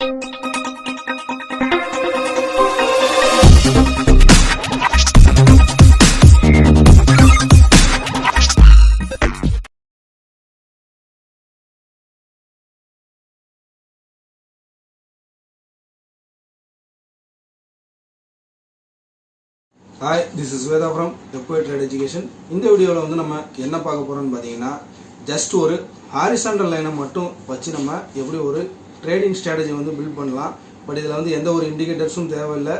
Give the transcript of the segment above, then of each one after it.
Hi this is Veda from echo trade education இந்த வீடியோவில் வந்து நம்ம என்ன பார்க்க போகிறோம்னு பார்த்தீங்கன்னா ஜஸ்ட் ஒரு ஹாரிசாண்டல் லைனை மட்டும் வச்சு நம்ம எப்படி ஒரு ட்ரேடிங் ஸ்ட்ராட்டஜி வந்து பில்ட் பண்ணலாம். பட் இதில் வந்து எந்த ஒரு இண்டிகேட்டர்ஸும் தேவையில்லை.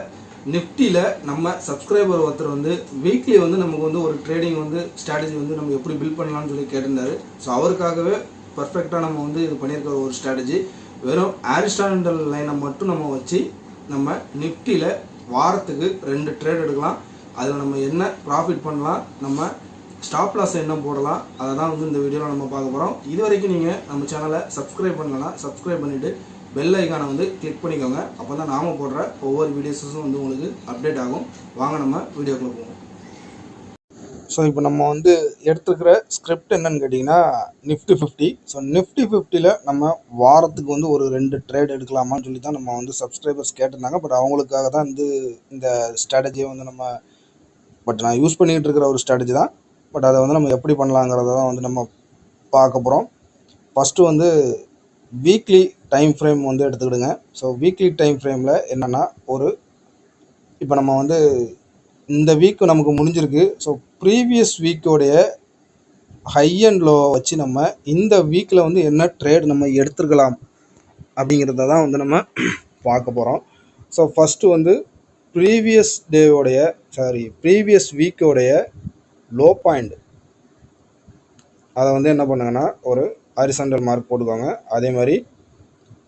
நிஃப்டியில் நம்ம சப்ஸ்கிரைபர் ஒருத்தர் வந்து வீக்லி வந்து நமக்கு வந்து ஒரு ட்ரேடிங் வந்து ஸ்ட்ராட்டஜி வந்து நம்ம எப்படி பில்ட் பண்ணலாம்னு சொல்லி கேட்டிருந்தாரு. ஸோ அவருக்காகவே பர்ஃபெக்டாக நம்ம வந்து இது பண்ணியிருக்கிற ஒரு ஸ்ட்ராட்டஜி வெறும் ஆரிஸ்டாண்டல் லைனை மட்டும் நம்ம வச்சு நம்ம நிஃப்டியில் வாரத்துக்கு ரெண்டு ட்ரேட் எடுக்கலாம். அதில் நம்ம என்ன ப்ராஃபிட் பண்ணலாம் நம்ம ஸ்டாப் லாஸ் என்ன போடலாம் அதை தான் வந்து இந்த வீடியோவில் நம்ம பார்க்க போகிறோம் இது வரைக்கும் நீங்கள் நம்ம சேனலை சப்ஸ்கிரைப் பண்ணலன்னா சப்ஸ்கிரைப் பண்ணிவிட்டு பெல் ஐக்கானை வந்து கிளிக் பண்ணிக்கோங்க. அப்போ தான் நாம போடுற ஒவ்வொரு வீடியோஸும் வந்து உங்களுக்கு அப்டேட் ஆகும். வாங்க நம்ம வீடியோக்குள்ளே போவோம். ஸோ இப்போ நம்ம வந்து எடுத்துக்கிற ஸ்கிரிப்ட் என்னன்னு கேட்டிங்கன்னா நிஃப்டி ஃபிஃப்டி ஸோ நிஃப்டி ஃபிஃப்டியில் நம்ம வாரத்துக்கு வந்து ஒரு ரெண்டு ட்ரேட் எடுக்கலாமான்னு சொல்லி தான் நம்ம வந்து சப்ஸ்கிரைபர்ஸ் கேட்டிருந்தாங்க. பட் அவங்களுக்காக தான் வந்து இந்த ஸ்ட்ராட்டஜியை வந்து நம்ம பட் நான் யூஸ் பண்ணிக்கிட்டு இருக்கிற ஒரு ஸ்ட்ராட்டஜி தான். பட் அதை வந்து நம்ம எப்படி பண்ணலாங்கிறத தான் வந்து நம்ம பார்க்க போகிறோம் ஃபஸ்ட்டு வந்து வீக்லி டைம் ஃப்ரேம் வந்து எடுத்துக்கிடுங்க. ஸோ வீக்லி டைம் ஃப்ரேமில் என்னென்னா ஒரு இப்போ நம்ம வந்து இந்த வீக் நமக்கு முடிஞ்சிருக்கு. ஸோ ப்ரீவியஸ் வீக்கோடைய ஹை அண்ட் லோ வச்சு நம்ம இந்த வீக்கில் வந்து என்ன ட்ரேட் நம்ம எடுத்துருக்கலாம் அப்படிங்கிறத தான் வந்து நம்ம பார்க்க போகிறோம் ஸோ ஃபஸ்ட்டு வந்து ப்ரீவியஸ் டேவோடைய சாரி ப்ரீவியஸ் வீக்கோடைய லோ பாயிண்ட் அதை வந்து என்ன பண்ணுங்கன்னா ஒரு ஹரிசண்டல் மார்க் போட்டுக்கோங்க. அதே மாதிரி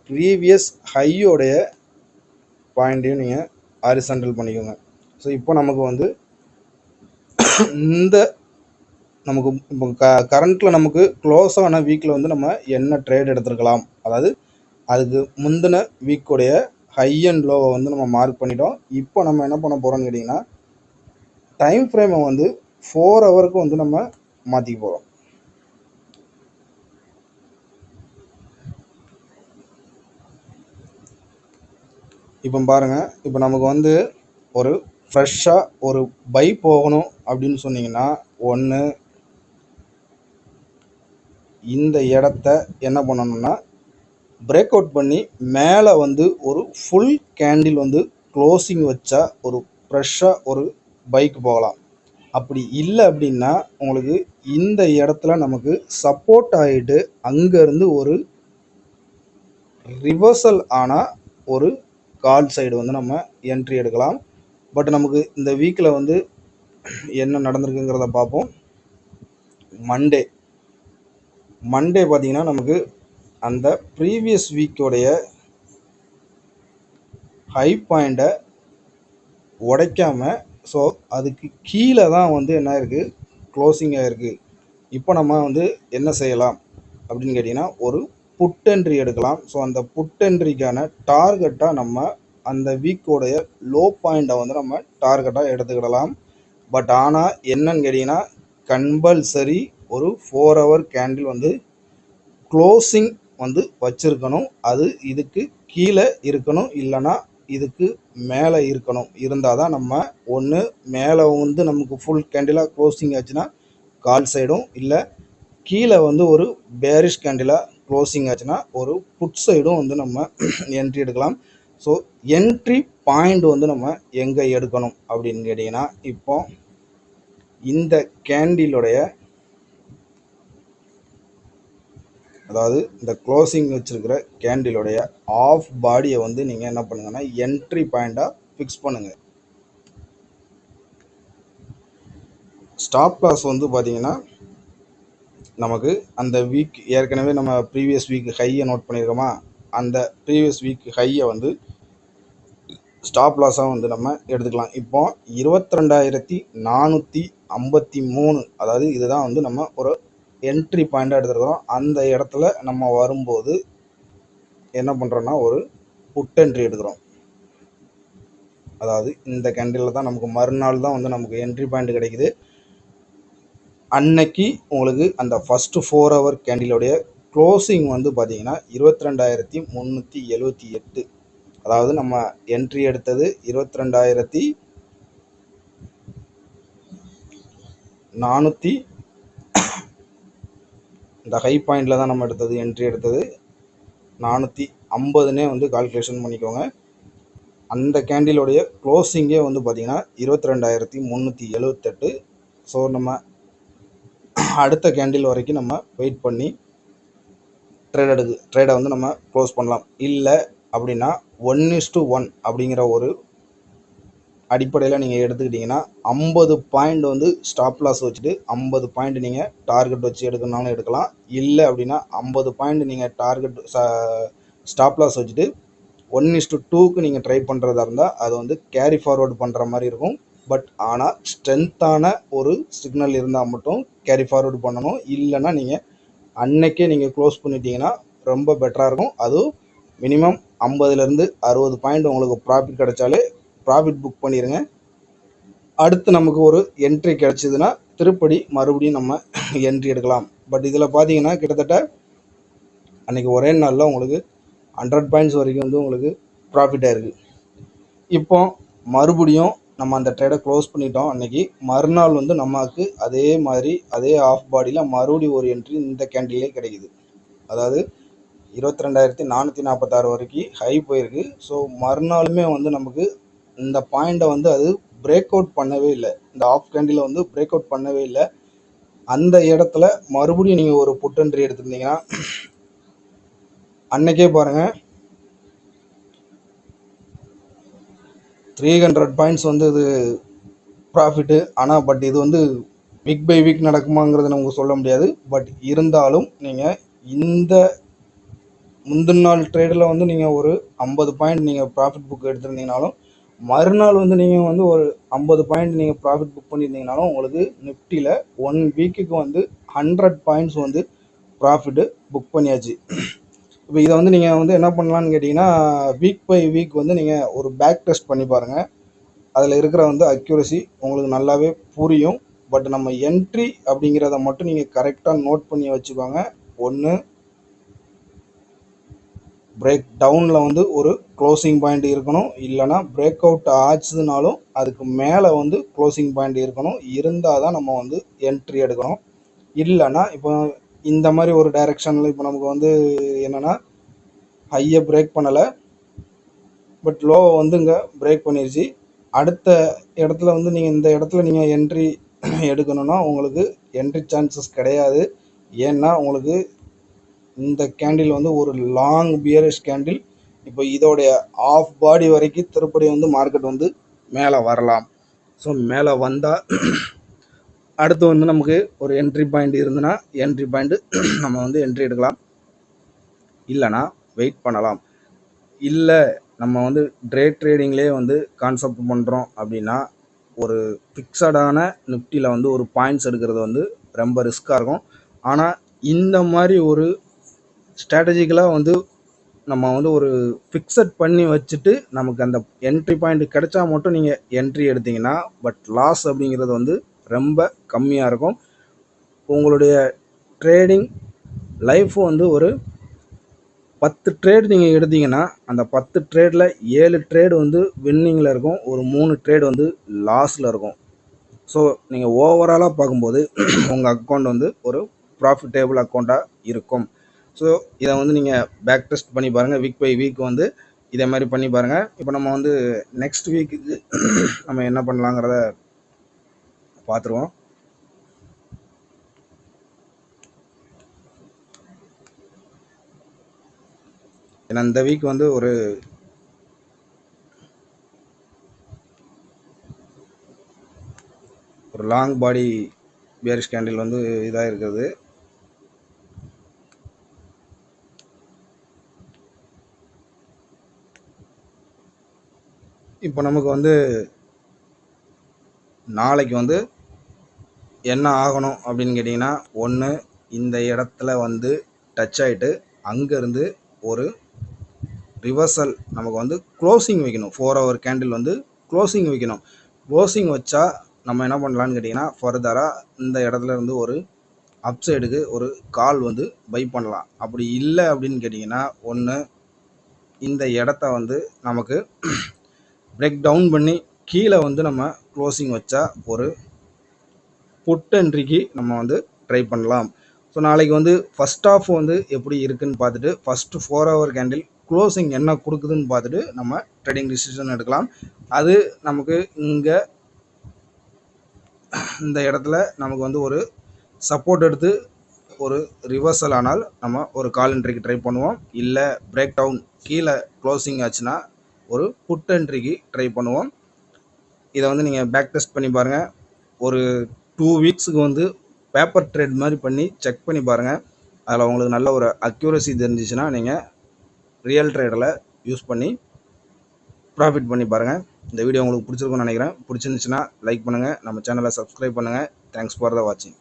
ப்ரீவியஸ் ஹையோடைய பாயிண்ட்டையும் நீங்கள் ஹரிசண்டல் பண்ணிக்கோங்க. ஸோ இப்போ நமக்கு வந்து இந்த நமக்கு இப்போ க கரண்ட்டில் நமக்கு க்ளோஸான வீக்கில் வந்து நம்ம என்ன ட்ரேட் எடுத்துருக்கலாம்? அதாவது அதுக்கு முந்தின வீக்குடைய ஹை அண்ட் லோவை வந்து நம்ம மார்க் பண்ணிட்டோம். இப்போ நம்ம என்ன பண்ண போகிறோம்னு கேட்டிங்கன்னா டைம் ஃப்ரேமை வந்து ஃபோர் ஹவருக்கு வந்து நம்ம மாற்றிக்க போகிறோம் இப்போ பாருங்கள் இப்போ நமக்கு வந்து ஒரு ஃப்ரெஷ்ஷாக ஒரு பை போகணும் அப்படின்னு சொன்னீங்கன்னா ஒன்று இந்த இடத்த என்ன பண்ணணும்னா பிரேக் அவுட் பண்ணி மேலே வந்து ஒரு ஃபுல் கேண்டில் வந்து க்ளோசிங் வச்சா ஒரு ஃப்ரெஷ்ஷாக ஒரு பைக் போகலாம். அப்படி இல்லை அப்படின்னா உங்களுக்கு இந்த இடத்துல நமக்கு சப்போர்ட் ஆகிட்டு அங்கேருந்து ஒரு ரிவர்சல் ஆனால் ஒரு கால் சைடு வந்து நம்ம என்ட்ரி எடுக்கலாம். பட் நமக்கு இந்த வீக்கில் வந்து என்ன நடந்திருக்குங்கிறத பார்ப்போம். மண்டே மண்டே பார்த்தீங்கன்னா நமக்கு அந்த ப்ரீவியஸ் வீக்கோடைய ஹை பாயிண்ட்டை உடைக்காமல் ஸோ அதுக்கு கீழே தான் வந்து என்ன இருக்குது க்ளோசிங் ஆகிருக்கு இப்போ நம்ம வந்து என்ன செய்யலாம்? அப்படின்னு கேட்டிங்கன்னா ஒரு புட் என்ட்ரி எடுக்கலாம். ஸோ அந்த புட் என்ட்ரிக்கான டார்கெட்டாக நம்ம அந்த வீக்கோடைய லோ பாயிண்ட்டை வந்து நம்ம டார்கெட்டாக எடுத்துக்கிடலாம். பட் ஆனால் என்னன்னு கேட்டிங்கன்னா கம்பல்சரி ஒரு ஃபோர் ஹவர் கேண்டில் வந்து க்ளோசிங் வந்து வச்சுருக்கணும். அது இதுக்கு கீழே இருக்கணும். இல்லைன்னா இதுக்கு மேலே இருக்கணும். இருந்தால் தான் நம்ம ஒன்று மேலே வந்து நமக்கு ஃபுல் கேண்டிலாக க்ளோசிங் ஆச்சுன்னா கால் சைடும் இல்லை கீழே வந்து ஒரு பேரிஷ் கேண்டிலாக க்ளோசிங் ஆச்சுன்னா ஒரு புட் சைடும் வந்து நம்ம என்ட்ரி எடுக்கலாம். ஸோ என்ட்ரி பாயிண்ட் வந்து நம்ம எங்கே எடுக்கணும் அப்படின்னு கேட்டிங்கன்னா இப்போ இந்த கேண்டிலுடைய அதாவது இந்த க்ளோசிங் வச்சுருக்கிற கேண்டிலுடைய ஆஃப் பாடியை வந்து நீங்கள் என்ன பண்ணுங்கன்னா என்ட்ரி பாயிண்ட்டாக ஃபிக்ஸ் பண்ணுங்கள் ஸ்டாப் லாஸ் வந்து பார்த்தீங்கன்னா நமக்கு அந்த வீக் ஏற்கனவே நம்ம ப்ரீவியஸ் வீக் ஹையை நோட் பண்ணியிருக்கோமா அந்த ப்ரீவியஸ் வீக் ஹையை வந்து ஸ்டாப் லாஸாக வந்து நம்ம எடுத்துக்கலாம். இப்போ இருபத்தி ரெண்டாயிரத்தி நானூற்றி ஐம்பத்தி மூணு அதாவது இதுதான் வந்து நம்ம ஒரு என்ட்ரி பாயிண்ட்டாக எடுத்துருக்கிறோம். அந்த இடத்துல நம்ம வரும்போது என்ன பண்ணுறோன்னா ஒரு புட் என்ட்ரி எடுக்கிறோம். அதாவது இந்த கண்ட்ரியில் தான் நமக்கு மறுநாள் தான் வந்து நமக்கு என்ட்ரி பாயிண்ட் கிடைக்குது. அன்னைக்கு உங்களுக்கு அந்த ஃபஸ்ட்டு ஃபோர் ஹவர் கேண்டிலுடைய க்ளோசிங் வந்து பார்த்திங்கன்னா இருபத்தி ரெண்டாயிரத்தி முந்நூற்றி எழுபத்தி எட்டு. அதாவது நம்ம என்ட்ரி எடுத்தது இருபத்தி ரெண்டாயிரத்தி நானூற்றி இந்த ஹை பாயிண்டில் தான் நம்ம எடுத்தது என்ட்ரி எடுத்தது. நானூற்றி ஐம்பதுனே வந்து கால்குலேஷன் பண்ணிக்கோங்க. அந்த கேண்டிலுடைய க்ளோஸிங்கே வந்து பார்த்திங்கன்னா இருபத்தி ரெண்டாயிரத்தி முந்நூற்றி எழுவத்தெட்டு. ஸோ நம்ம அடுத்த கேண்டில் வரைக்கும் நம்ம வெயிட் பண்ணி ட்ரேட் எடுக்கு ட்ரேடை வந்து நம்ம க்ளோஸ் பண்ணலாம். இல்லை அப்படின்னா ஒன் இஸ் டு ஒன் அப்படிங்கிற ஒரு அடிப்படையில் நீங்கள் எடுத்துக்கிட்டிங்கன்னா ஐம்பது பாயிண்ட் வந்து ஸ்டாப் லாஸ் வச்சுட்டு ஐம்பது பாயிண்ட் நீங்கள் டார்கெட் வச்சு எடுக்கணும்னாலும் எடுக்கலாம். இல்லை அப்படின்னா ஐம்பது பாயிண்ட் நீங்கள் டார்கெட் ஸ்டாப் லாஸ் வச்சுட்டு ஒன் இஸ் டு டூக்கு நீங்கள் ட்ரை பண்ணுறதா இருந்தால் அது வந்து கேரி ஃபார்வர்டு பண்ணுற மாதிரி இருக்கும். பட் ஆனால் ஸ்ட்ரென்த்தான ஒரு சிக்னல் இருந்தால் மட்டும் கேரி ஃபார்வர்டு பண்ணணும். இல்லைன்னா நீங்கள் அன்னைக்கே நீங்கள் க்ளோஸ் பண்ணிட்டீங்கன்னா ரொம்ப பெட்டராக இருக்கும். அதுவும் மினிமம் ஐம்பதுலேருந்து அறுபது பாயிண்ட் உங்களுக்கு ப்ராஃபிட் கிடைச்சாலே ப்ராஃபிட் புக் பண்ணிடுங்க அடுத்து நமக்கு ஒரு என்ட்ரி கிடச்சிதுன்னா திருப்படி மறுபடியும் நம்ம என்ட்ரி எடுக்கலாம். பட் இதில் பார்த்தீங்கன்னா கிட்டத்தட்ட அன்னைக்கு ஒரே நாளில் உங்களுக்கு ஹண்ட்ரட் பாயிண்ட்ஸ் வரைக்கும் வந்து உங்களுக்கு ப்ராஃபிட்டாக இருக்குது இப்போ மறுபடியும் நம்ம அந்த ட்ரேடை க்ளோஸ் பண்ணிட்டோம். அன்றைக்கி மறுநாள் வந்து நமக்கு அதே மாதிரி அதே ஆஃப் பாடியில் மறுபடியும் ஒரு என்ட்ரி இந்த கேண்டிலே கிடைக்குது. அதாவது இருபத்தி ரெண்டாயிரத்தி நானூற்றி நாற்பத்தாறு வரைக்கும் ஹை போயிருக்கு. ஸோ மறுநாளுமே வந்து நமக்கு இந்த பாயிண்ட்டை வந்து அது பிரேக் அவுட் பண்ணவே இல்லை. இந்த ஆஃப் கேண்டில் வந்து பிரேக் அவுட் பண்ணவே இல்லை. அந்த இடத்துல மறுபடியும் நீங்கள் ஒரு புட் என்ட்ரி எடுத்திருந்தீங்கன்னா அன்னைக்கே பாருங்கள் த்ரீ ஹண்ட்ரட் பாயிண்ட்ஸ் வந்து இது ப்ராஃபிட்டு ஆனால் பட் இது வந்து வீக் பை வீக் நடக்குமாங்கிறத நமக்கு சொல்ல முடியாது. பட் இருந்தாலும் நீங்கள் இந்த முந்தின நாள் ட்ரேடில் வந்து நீங்கள் ஒரு ஐம்பது பாயிண்ட் நீங்கள் ப்ராஃபிட் புக் எடுத்திருந்தீங்கனாலும் மறுநாள் வந்து நீங்கள் வந்து ஒரு ஐம்பது பாயிண்ட் நீங்கள் ப்ராஃபிட் புக் பண்ணியிருந்தீங்கனாலும் உங்களுக்கு நிஃப்டியில் ஒன் வீக்குக்கு வந்து ஹண்ட்ரட் பாயிண்ட்ஸ் வந்து ப்ராஃபிட்டு புக் பண்ணியாச்சு. இப்போ இதை வந்து நீங்கள் வந்து என்ன பண்ணலான்னு கேட்டிங்கன்னா வீக் பை வீக் வந்து நீங்கள் ஒரு பேக் டெஸ்ட் பண்ணி பாருங்கள் அதில் இருக்கிற வந்து அக்யூரசி உங்களுக்கு நல்லாவே புரியும். பட் நம்ம என்ட்ரி அப்படிங்கிறத மட்டும் நீங்கள் கரெக்டாக நோட் பண்ணி வச்சுக்கோங்க. ஒன்று பிரேக் டவுனில் வந்து ஒரு க்ளோசிங் பாயிண்ட் இருக்கணும். இல்லைனா பிரேக் அவுட் ஆச்சுதுனாலும் அதுக்கு மேலே வந்து க்ளோசிங் பாயிண்ட் இருக்கணும். இருந்தால் தான் நம்ம வந்து என்ட்ரி எடுக்கணும். இல்லைன்னா இப்போ இந்த மாதிரி ஒரு டைரெக்ஷனில் இப்போ நமக்கு வந்து என்னென்னா ஹையை பிரேக் பண்ணலை. பட் லோவை வந்து இங்கே பிரேக் பண்ணிருச்சு. அடுத்த இடத்துல வந்து நீங்கள் இந்த இடத்துல நீங்கள் என்ட்ரி எடுக்கணும்னா உங்களுக்கு என்ட்ரி சான்சஸ் கிடையாது. ஏன்னா உங்களுக்கு இந்த கேண்டில் வந்து ஒரு லாங் பியரிஷ் கேண்டில் இப்போ இதோடைய ஆஃப் பாடி வரைக்கும் திருப்படி வந்து மார்க்கெட் வந்து மேலே வரலாம். ஸோ மேலே வந்தால் அடுத்து வந்து நமக்கு ஒரு என்ட்ரி பாயிண்ட் இருந்ததுன்னா என்ட்ரி பாயிண்ட் நம்ம வந்து என்ட்ரி எடுக்கலாம். இல்லைனா வெயிட் பண்ணலாம். இல்லை நம்ம வந்து ட்ரே ட்ரேடிங்லேயே வந்து கான்செப்ட் பண்ணுறோம் அப்படின்னா ஒரு ஃபிக்ஸடான நிஃப்டியில் வந்து ஒரு பாயிண்ட்ஸ் எடுக்கிறது வந்து ரொம்ப ரிஸ்க்காக இருக்கும். ஆனால் இந்த மாதிரி ஒரு ஸ்ட்ராட்டஜிக்கலாக வந்து நம்ம வந்து ஒரு ஃபிக்ஸட் பண்ணி வச்சுட்டு நமக்கு அந்த என்ட்ரி பாயிண்ட் கிடைச்சா மட்டும் நீங்கள் என்ட்ரி எடுத்தீங்கன்னா பட் லாஸ் அப்படிங்கிறது வந்து ரொம்ப கம்மியாக இருக்கும். உங்களுடைய ட்ரேடிங் லைஃப்பும் வந்து ஒரு பத்து ட்ரேட் நீங்கள் எடுத்தீங்கன்னா அந்த பத்து ட்ரேடில் ஏழு ட்ரேடு வந்து வின்னிங்கில் இருக்கும். ஒரு மூணு ட்ரேடு வந்து லாஸில் இருக்கும். ஸோ நீங்கள் ஓவராலாக பார்க்கும்போது உங்கள் அக்கௌண்ட் வந்து ஒரு ப்ராஃபிட்டேபிள் அக்கௌண்ட்டாக இருக்கும். ஸோ இதை வந்து நீங்கள் பேக் டெஸ்ட் பண்ணி பாருங்கள் வீக் பை வீக் வந்து இதே மாதிரி பண்ணி பாருங்கள் இப்போ நம்ம வந்து நெக்ஸ்ட் வீக்குக்கு நம்ம என்ன பண்ணலாங்கிறத பார்த்துருவோம். ஏன்னா இந்த வீக் வந்து ஒரு ஒரு லாங் பாடி பியரிஷ் கேண்டில் வந்து இதாக இருக்கிறது இப்போ நமக்கு வந்து நாளைக்கு வந்து என்ன ஆகணும் அப்படின்னு கேட்டிங்கன்னா ஒன்று இந்த இடத்துல வந்து டச் ஆகிட்டு அங்கேருந்து ஒரு ரிவர்சல் நமக்கு வந்து க்ளோசிங் வைக்கணும். ஃபோர் ஹவர் கேண்டில் வந்து க்ளோசிங் வைக்கணும். க்ளோசிங் வச்சா நம்ம என்ன பண்ணலான்னு கேட்டிங்கன்னா ஃபர்தராக இந்த இடத்துல இருந்து ஒரு அப் சைடுக்கு ஒரு கால் வந்து பை பண்ணலாம். அப்படி இல்லை அப்படின்னு கேட்டிங்கன்னா ஒன்று இந்த இடத்த வந்து நமக்கு பிரேக் டவுன் பண்ணி கீழே வந்து நம்ம க்ளோசிங் வச்சா ஒரு புட் என்ட்ரிக்கு நம்ம வந்து ட்ரை பண்ணலாம். ஸோ நாளைக்கு வந்து ஃபஸ்ட் ஆஃப் வந்து எப்படி இருக்குன்னு பார்த்துட்டு first four hour candle closing என்ன கொடுக்குதுன்னு பார்த்துட்டு நம்ம ட்ரேடிங் டிசிஷன் எடுக்கலாம். அது நமக்கு இங்கே இந்த இடத்துல நமக்கு வந்து ஒரு சப்போர்ட் எடுத்து ஒரு ரிவர்சல் ஆனால் நம்ம ஒரு கால் என்ட்ரிக்கு ட்ரை பண்ணுவோம். இல்லை பிரேக் டவுன் கீழே க்ளோசிங் ஆச்சுன்னா ஒரு புட் என்ட்ரிக்கு ட்ரை பண்ணுவோம். இதை வந்து நீங்கள் பேக் டெஸ்ட் பண்ணி பாருங்கள் ஒரு டூ வீக்ஸுக்கு வந்து பேப்பர் ட்ரேட் மாதிரி பண்ணி செக் பண்ணி பாருங்கள் அதில் உங்களுக்கு நல்ல ஒரு அக்யூரசி தெரிஞ்சிச்சுன்னா நீங்கள் ரியல் ட்ரேடில் யூஸ் பண்ணி ப்ராஃபிட் பண்ணி பாருங்கள் இந்த வீடியோ உங்களுக்கு பிடிச்சிருக்கும்னு நினைக்கிறேன். பிடிச்சிருந்துச்சுன்னா லைக் பண்ணுங்கள் நம்ம சேனலை சப்ஸ்கிரைப் பண்ணுங்கள் தேங்க்ஸ் ஃபார் த வாட்சிங்